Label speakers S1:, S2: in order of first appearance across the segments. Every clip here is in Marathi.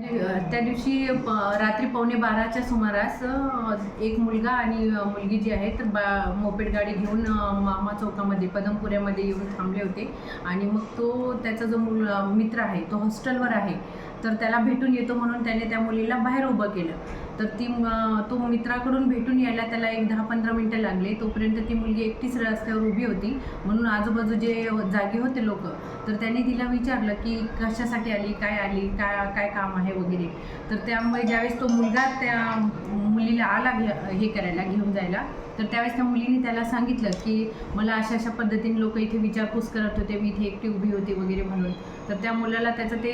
S1: त्या दिवशी प- रात्री पावणे बाराच्या सुमारास एक मुलगा आणि मुलगी जी आहे तर बा मोपेड गाडी घेऊन मामा चौकामध्ये पदमपुऱ्यामध्ये येऊन थांबले होते. आणि मग तो त्याचा जो मुल मित्र आहे तो हॉस्टेलवर आहे. तर त्याला भेटून येतो म्हणून त्याने त्या मुलीला बाहेर उभं केलं. तर ती तो मित्राकडून भेटून यायला त्याला एक दहा पंधरा मिनटं लागले. तोपर्यंत ती मुलगी एकटीच रस्त्यावर उभी होती. म्हणून आजूबाजू जे जागे होते लोक तर त्यांनी तिला विचारलं की कशासाठी आली काय आली काय काय काम आहे वगैरे. तर त्यामुळे ज्यावेळेस तो मुलगा त्या मुलीला आला हे करायला घेऊन जायला तर त्यावेळेस त्या मुलीने त्याला सांगितलं की मला अशा अशा पद्धतीने लोक इथे विचारपूस करत होते. मी इथे एकटी उभी होती वगैरे म्हणून. तर त्या मुलाला त्याचं ते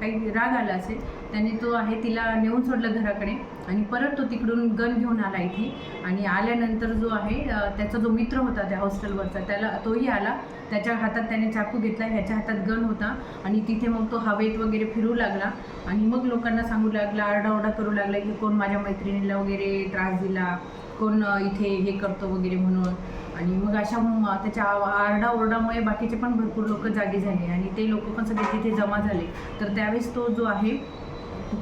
S1: काही राग आला असेल त्याने तो आहे तिला नेऊन सोडलं घराकडे आणि परत तो तिकडून गन घेऊन आला इथे. आणि आल्यानंतर जो आहे त्याचा जो मित्र होता त्या हॉस्टेलवरचा त्याला तोही आला. त्याच्या हातात त्याने चाकू घेतला ह्याच्या हातात गन होता. आणि तिथे मग तो हवेत वगैरे फिरू लागला. आणि मग लोकांना सांगू लागला आरडाओरडा करू लागला की कोण माझ्या मैत्रिणीला वगैरे त्रास दिला कोण इथे हे करतो वगैरे म्हणून. आणि मग अशा म- त्याच्या आरडाओरडामुळे बाकीचे पण भरपूर लोक जागे झाले. आणि ते लोक पण सगळे तिथे जमा झाले. तर त्यावेळेस तो जो आहे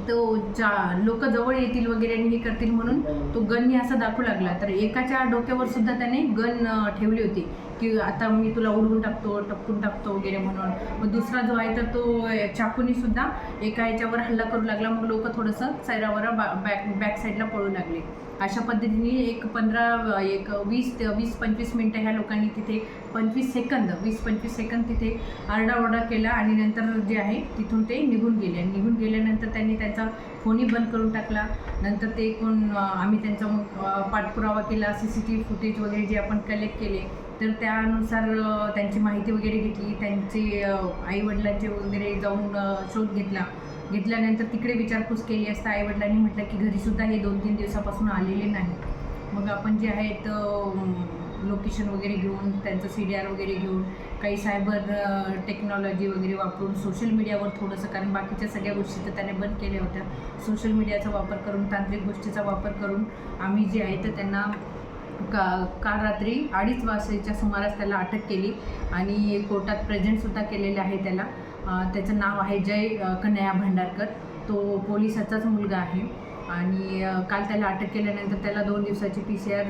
S1: तो जा लोक जवळ येतील वगैरे आणि हे करतील म्हणून तो गन असा दाखवू लागला. तर एकाच्या डोक्यावर सुद्धा त्याने गन ठेवली होती. की आता मी तुला उडवून टाकतो टपकून टाकतो वगैरे म्हणून. मग दुसरा जो आहे तर तो चाकूनी सुद्धा एका याच्यावर हल्ला करू लागला. मग लोक थोडंसं सैरावर बॅक बॅक साईडला पळू लागले. अशा पद्धतीने एक पंधरा एक वीस ते वीस पंचवीस मिनटं ह्या लोकांनी तिथे पंचवीस सेकंद वीस पंचवीस सेकंद तिथे आरडाओरडा केला आणि नंतर जे आहे तिथून ते निघून गेले. आणि निघून गेल्यानंतर त्यांनी त्यांचा फोनही बंद करून टाकला. नंतर ते कोण आम्ही त्यांचा मग पाठपुरावा केला. C C T V footage वगैरे जे आपण कलेक्ट केले तर त्यानुसार त्यांची माहिती वगैरे घेतली त्यांचे आईवडिलांचे वगैरे जाऊन शोध घेतला. घेतल्यानंतर तिकडे विचारपूस केली असता आईवडिलांनी म्हटलं की घरीसुद्धा हे दोन तीन दिवसापासून आलेले नाही. मग आपण जे आहे लोकेशन वगैरे घेऊन त्यांचं सी डी आर वगैरे घेऊन काही सायबर टेक्नॉलॉजी वगैरे वापरून सोशल मीडियावर थोडंसं कारण बाकीच्या सगळ्या गोष्टी तर त्याने बंद केल्या होत्या. सोशल मीडियाचा वापर करून तांत्रिक गोष्टीचा वापर करून आम्ही जे आहे तर त्यांना का काल रात्री अडीच वाजेच्या सुमारास त्याला अटक केली आणि कोर्टात प्रेझेंटसुद्धा केलेले आहे त्याला. त्याचं नाव आहे जय कन्हैया भांडारकर. तो पोलिसाचाच मुलगा आहे. आणि काल त्याला अटक केल्यानंतर त्याला दोन दिवसाची पी सी आर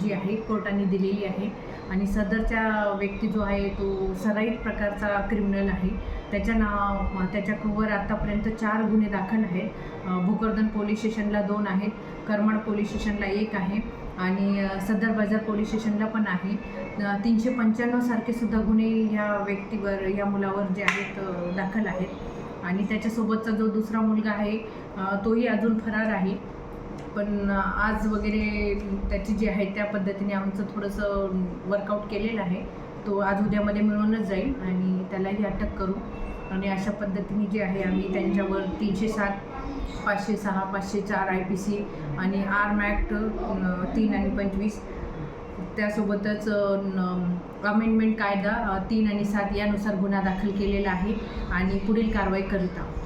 S1: जी आहे कोर्टाने दिलेली आहे. आणि सदरच्या व्यक्ती जो आहे तो सराईत प्रकारचा क्रिमिनल आहे. त्याच्या नाव त्याच्यावर आत्तापर्यंत चार गुन्हे दाखल आहेत. अं, भोकरदन पोलीस स्टेशनला दोन आहेत. करमाड पोलीस स्टेशनला एक आहे. आणि सदर बाजार पोलीस स्टेशनला पण आहे. तीनशे पंच्याण्णवसारखे सुद्धा गुन्हे या व्यक्तीवर या मुलावर जे आहेत दाखल आहेत. आणि त्याच्यासोबतचा जो दुसरा मुलगा आहे तोही अजून फरार आहे. पण आज वगैरे त्याची जी आहे त्या पद्धतीने आमचं थोडंसं वर्कआउट केलेलं आहे. तो आज उद्यामध्ये मिळूनच जाईल आणि त्यालाही अटक करू. आणि अशा पद्धतीने जे आहे आम्ही त्यांच्यावर तीनशे सात पाचशे सहा पाचशे चार आय पी सी आणि आर्म ॲक्ट तीन आणि पंचवीस. त्यासोबतच अमेंडमेंट कायदा तीन आणि सात यानुसार गुन्हा दाखल केलेला आहे आणि पुढील कारवाई करीत आहोत.